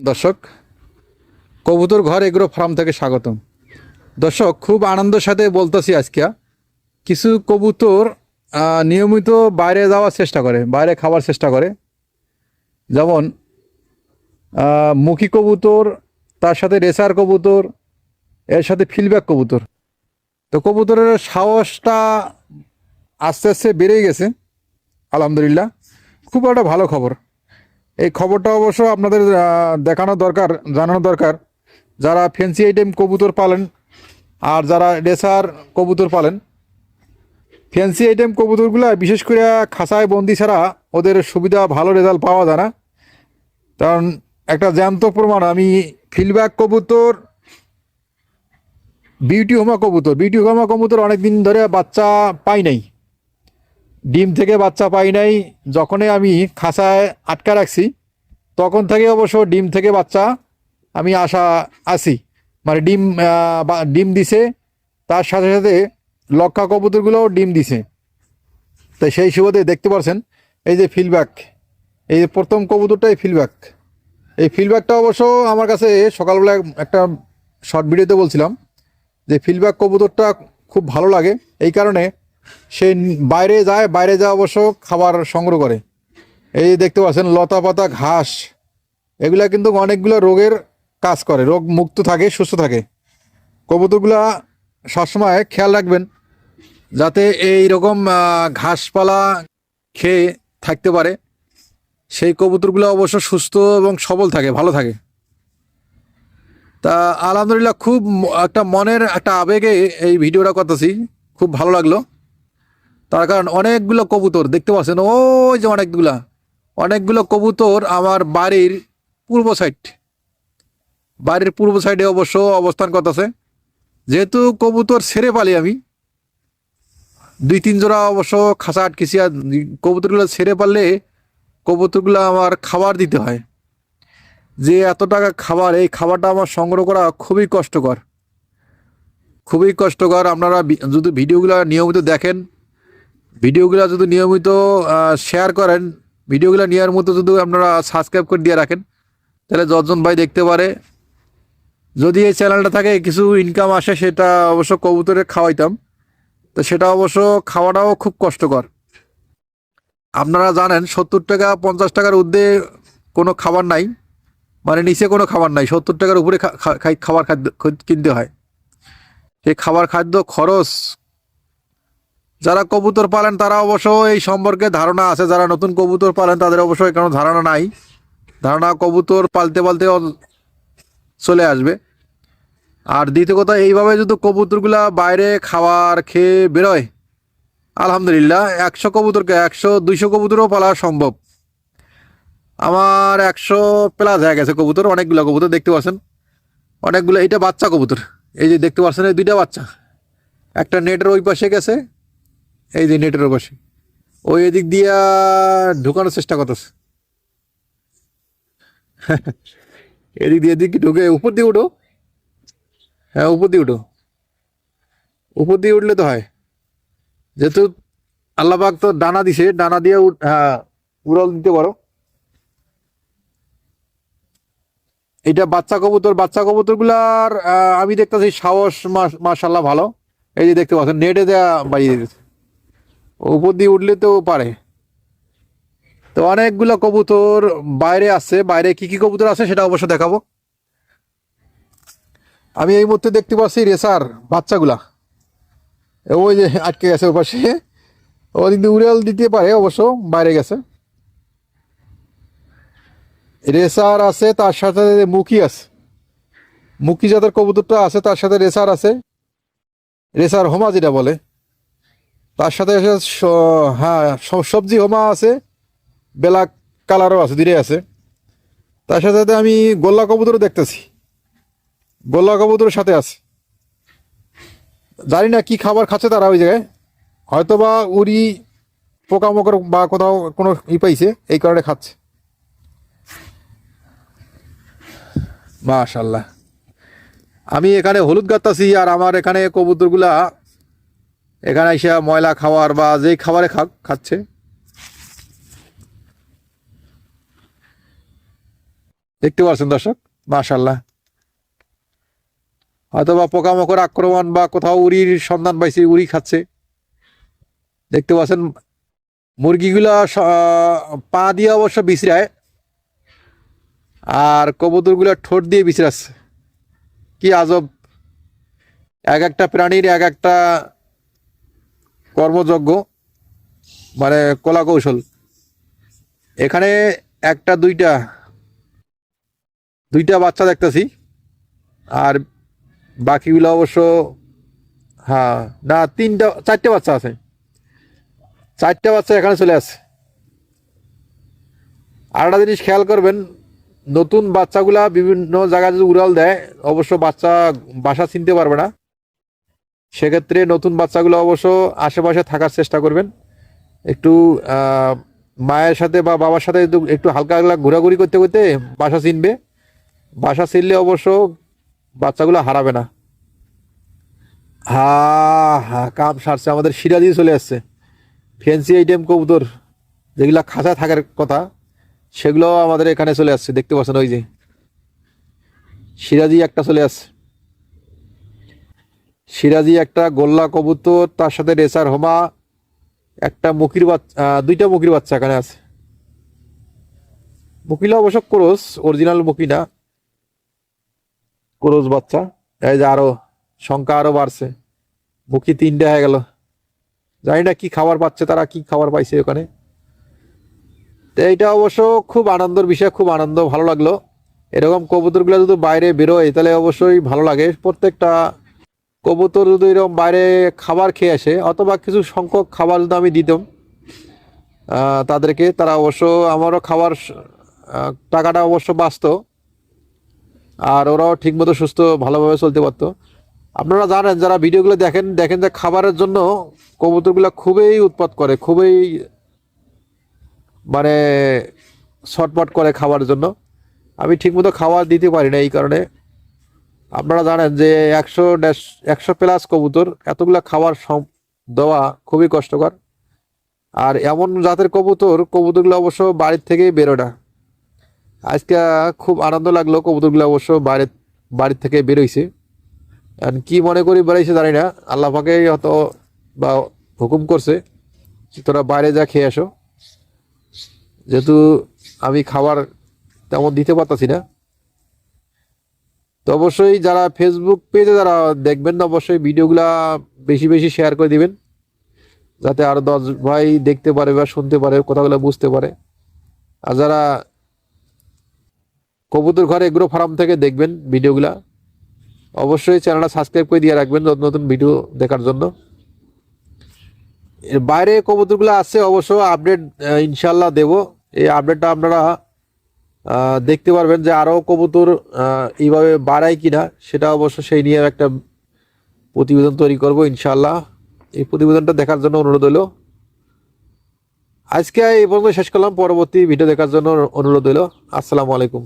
দর্শক, কবুতর ঘর এগ্রো ফার্ম থেকে স্বাগতম। দর্শক, খুব আনন্দের সাথে বলতেছি আজকে, কিছু কবুতর নিয়মিত বাইরে যাওয়ার চেষ্টা করে, বাইরে খাওয়ার চেষ্টা করে। যেমন মুখী কবুতর, তার সাথে রেসার কবুতর, এর সাথে ফিলব্যাক কবুতর। তো কবুতরের সাহসটা আস্তে আস্তে বেড়েই গেছে, আলহামদুলিল্লাহ। খুব একটা ভালো খবর। এই খবরটা অবশ্য আপনাদের দেখানো দরকার, জানানো দরকার। যারা ফেন্সি আইটেম কবুতর পালেন আর যারা রেসার কবুতর পালেন, ফ্যান্সি আইটেম কবুতরগুলো বিশেষ করে খাসায় বন্দি ছাড়া ওদের সুবিধা, ভালো রেজাল্ট পাওয়া যায় না। কারণ একটা জ্যান্ত প্রমাণ, আমি ফিলব্যাক কবুতর, বিউটি হোমা কবুতর, বিউটি হোমা কবুতর অনেক দিন ধরে বাচ্চা পাই নাই। ডিম থেকে বাচ্চা পাই নাই, যখনই আমি খাঁচায় আটকা রাখছি, তখন থেকে অবশ্য ডিম থেকে বাচ্চা আমি আশা আছি মানে ডিম ডিম দিছে, তার সাথে সাথে লক্ষা কবুতরগুলোও ডিম দিছে। তো সেই সুবাদে দেখতে পাচ্ছেন এই যে ফিলব্যাক, এই যে প্রথম কবুতরটাই ফিলব্যাক। এই ফিলব্যাকটা অবশ্য আমার কাছে সকালবেলা একটা শর্ট ভিডিওতে বলছিলাম যে ফিলব্যাক কবুতরটা খুব ভালো লাগে। এই কারণে সে বাইরে যায়, বাইরে যাওয়া অবশ্য খাবার সংগ্রহ করে। এই দেখতে পাচ্ছেন, লতা পাতা, ঘাস, এগুলা কিন্তু অনেকগুলো রোগের কাজ করে। রোগ মুক্ত থাকে, সুস্থ থাকে। কবুতরগুলা সবসময় খেয়াল রাখবেন, যাতে এই রকম ঘাসপালা খেয়ে থাকতে পারে। সেই কবুতরগুলো অবশ্য সুস্থ এবং সবল থাকে, ভালো থাকে। তা আলহামদুলিল্লাহ, খুব একটা মনের একটা আবেগে এই ভিডিওটা করতেছি। খুব ভালো লাগল। তার কারণ অনেকগুলো কবুতর, দেখতে পাচ্ছেন? ওই যে অনেকগুলা। অনেকগুলো কবুতর আমার বাড়ির পূর্ব সাইড বাড়ির পূর্ব সাইডে অবশ্য অবস্থান করতেছে। যেহেতু কবুতর সেরে পালি আমি, দুই, তিন জোড়া অবশ্য খাঁচা আটকেছি আর কবুতরগুলো ছেড়ে পারলে কবুতরগুলো আমার খাবার দিতে হয়। যে এত টাকা খাবার, এই খাবারটা আমার সংগ্রহ করা খুবই কষ্টকর। খুবই কষ্টকর। আপনারা যদি ভিডিওগুলো নিয়মিত দেখেন ভিডিওগুলো যদি নিয়মিত শেয়ার করেন, ভিডিওগুলো নেওয়ার মতো যদি আপনারা সাবস্ক্রাইব করে দিয়ে রাখেন, তাহলে যতজন ভাই দেখতে পারে। যদি এই চ্যানেলটা থাকে, কিছু ইনকাম আসে, সেটা অবশ্য কবুতরে খাওয়াইতাম। তো সেটা অবশ্য খাওয়াটাও খুব কষ্টকর। আপনারা জানেন, সত্তর টাকা, পঞ্চাশ টাকার ঊর্ধ্বে কোনো খাবার নাই। মানে নিচে কোনো খাবার নাই, সত্তর টাকার উপরে খাবার খাদ্য কিনতে হয়। সেই খাবার খাদ্য খরচ যারা কবুতর পালেন, তারা অবশ্য এই সম্পর্কে ধারণা আছে। যারা নতুন কবুতর পালেন, তাদের অবশ্যই কোনো ধারণা নাই। ধারণা কবুতর পালতে পালতে চলে আসবে। আর দ্বিতীয় কথা, এইভাবে যদি কবুতরগুলা বাইরে খাওয়ার খেয়ে বেরোয়, আলহামদুলিল্লাহ, একশো কবুতরকে একশো, দুইশো কবুতরও পালা সম্ভব। আমার একশো প্লাস হয়ে গেছে কবুতর, অনেকগুলো কবুতর দেখতে পাচ্ছেন। অনেকগুলো এটা বাচ্চা কবুতর। এই যে দেখতে পাচ্ছেন, এই দুইটা বাচ্চা। একটা নেটের ওই পাশে গেছে এই যে নেটের ওই পাশে ওই এদিক দিয়া ঢুকানোর চেষ্টা করতেছে। এদিক দিয়ে এদিক ঢুকে উপর দিয়ে উঠো। হ্যাঁ উপর দিয়ে উঠো। উপর দিয়ে উঠলে তো হয়। যেহেতু আল্লাহবাক তো ডানা দিছে, ডানা দিয়ে হ্যাঁ উড়াল দিতে পারো। এটা বাচ্চা কবুতর, বাচ্চা কবুতরগুলার আমি দেখতেছি সাহস মাশাল্লাহ ভালো। এই যে দেখতে পাচ্ছেন, নেটে দেওয়া বাড়িয়ে দিয়েছে। উপর দিয়ে উঠলে তো পারে। তো অনেকগুলো কবুতর বাইরে আছে। বাইরে কি কি কবুতর আছে সেটা অবশ্য দেখাবো। আমি এই মুহূর্তে দেখতে পাচ্ছি রেসার বাচ্চাগুলা। ওই যে আটকে গেছে ওর পাশে ওদিক দিয়ে উড়াল দিতে পারে, অবশ্য বাইরে গেছে। রেসার আছে, তার সাথে মুখী আছে। মুখী জাতের কবুতরটা আছে, তার সাথে রেসার আছে। রেসার হোমা যেটা বলে। তার সাথে হ্যাঁ সবজি হোমা আছে ব্ল্যাক কালারও আছে দুটোই আছে। তার সাথে সাথে আমি গোল্লা কবুতরও দেখতেছি। গোল্লা কবুতরের সাথে আছে। জানি না কি খাবার খাচ্ছে তারা ওই জায়গায়। হয়তো বা উড়ি, পোকামাকড় বা কোথাও কোনো ই পাইছে, এই কারণে খাচ্ছে। মাশাল্লাহ। আমি এখানে হলুদ গাত্তাছি আর আমার এখানে কবুতরগুলা এখানে এসে ময়লা খাওয়ার বা যেই খাবারে খাক, খাচ্ছে। দেখতে পাচ্ছেন দর্শক মাশাল্লাহ হয়তো বা পোকামাকড় আক্রমণ বা কোথাও উড়ির সন্ধান পাইছে উড়ি খাচ্ছে। দেখতে পাচ্ছেন, মুরগিগুলা পা দিয়ে অবশ্য বিছড়ায়, আর কবুতরগুলো ঠোঁট দিয়ে বিছড়াচ্ছে। কি আজব। এক একটা প্রাণীর এক একটা কর্মযজ্ঞ মানে কলা কৌশল এখানে একটা, দুইটা দুইটা বাচ্চা দেখতেছি। আর বাকিগুলো অবশ্য হ্যাঁ না, তিনটা, চারটে বাচ্চা আছে। চারটে বাচ্চা এখানে চলে আসছে। আর একটা জিনিস খেয়াল করবেন, নতুন বাচ্চাগুলা বিভিন্ন জায়গায় যদি উড়াল দেয়, অবশ্য বাচ্চা বাসা চিনতে পারবে না। সেক্ষেত্রে নতুন বাচ্চাগুলো অবশ্য আশেপাশে থাকার চেষ্টা করবেন। একটু মায়ের সাথে বা বাবার সাথে একটু হালকা হালকা ঘোরাঘুরি করতে করতে বাসা চিনবে। বাসা চিনলে অবশ্য বাচ্চাগুলো হারাবে না। হা হা, কাম সারছে। আমাদের সিরাজি চলে আসছে। ফ্যান্সি আইটেম কবুতর, যেগুলা খাঁচা থাকার কথা, সেগুলো আমাদের এখানে চলে আসছে। দেখতে পাচ্ছেন ওই যে। সিরাজি একটা চলে আসছে। সিরাজি একটা গোল্লা কবুতর, তার সাথে রেসার হোমা, একটা মুখির বাচ্চা দুইটা মুখির বাচ্চা এখানে আছে। মুখিলা অবশ্য ক্রোস, অরিজিনাল মুখি না। ক্রোস বাচ্চা। এই যে আরও, সংখ্যা আরও বাড়ছে। মুখি তিনটা হয়ে গেল। জানি না কি খাবার পাচ্ছে তারা, কি খাবার পাইছে ওখানে। তো এইটা অবশ্য খুব আনন্দের বিষয়, খুব আনন্দ, ভালো লাগল। এরকম কবুতরগুলো যদি বাইরে বেরোয়, তাহলে অবশ্যই ভালো লাগে। প্রত্যেকটা কবুতর যদি এরকম বাইরে খাবার খেয়ে আসে, অথবা কিছু সংখ্যক খাবার যদি আমি দিতাম তাদেরকে, তারা অবশ্য আমারও খাবার টাকাটা অবশ্য বাঁচতো, আর ওরাও ঠিকমতো সুস্থ, ভালোভাবে চলতে পারতো। আপনারা জানেন, যারা ভিডিওগুলো দেখেন দেখেন যে খাবারের জন্য কবুতরগুলো খুবই উৎপাত করে, খুবই মানে ছটপট করে খাবারের জন্য। আমি ঠিকমতো খাবার দিতে পারি না এই কারণে। আপনারা জানেন যে একশো দেড় একশো প্লাস কবুতর, এতগুলো খাবার দেওয়া খুবই কষ্টকর। আর এমন জাতের কবুতর, কবুতরগুলো অবশ্য বাড়ির থেকেই বেরোয় না। আজকে খুব আনন্দ লাগল কবুতরগুলো অবশ্য বাইরে বাড়ির থেকে বেরোইছে। আর কি মনে করি বেরোইছে জানি না, আল্লাহ পাকে হয়তো বা হুকুম করছে তোরা বাইরে যা খেয়ে আসো। যেহেতু আমি খাবার তেমন দিতে পারতাছি না। তো অবশ্যই যারা ফেসবুক পেজে যারা দেখবেন না অবশ্যই ভিডিওগুলা বেশি বেশি শেয়ার করে দিবেন। যাতে আরও দশ ভাই দেখতে পারে বা শুনতে পারে, কথাগুলো বুঝতে পারে। আর যারা কবুতর ঘরে এগ্রো ফার্ম থেকে দেখবেন ভিডিওগুলা, অবশ্যই চ্যানেলটা সাবস্ক্রাইব করে দিয়ে রাখবেন নতুন নতুন ভিডিও দেখার জন্য। এর বাইরে কবুতরগুলো আছে, অবশ্য আপডেট ইনশাল্লাহ দেব। এই আপডেটটা আপনারা দেখতে পারবেন যে আরও কবুতর এইভাবে বাড়ায় কিনা, সেটা অবশ্য সেই নিয়ে একটা প্রতিবেদন তৈরি করব ইনশাল্লাহ এই প্রতিবেদনটা দেখার জন্য অনুরোধ হলো। আজকে এই পর্যন্ত শেষ করলাম, পরবর্তী ভিডিও দেখার জন্য অনুরোধ হলো। আসসালামু আলাইকুম।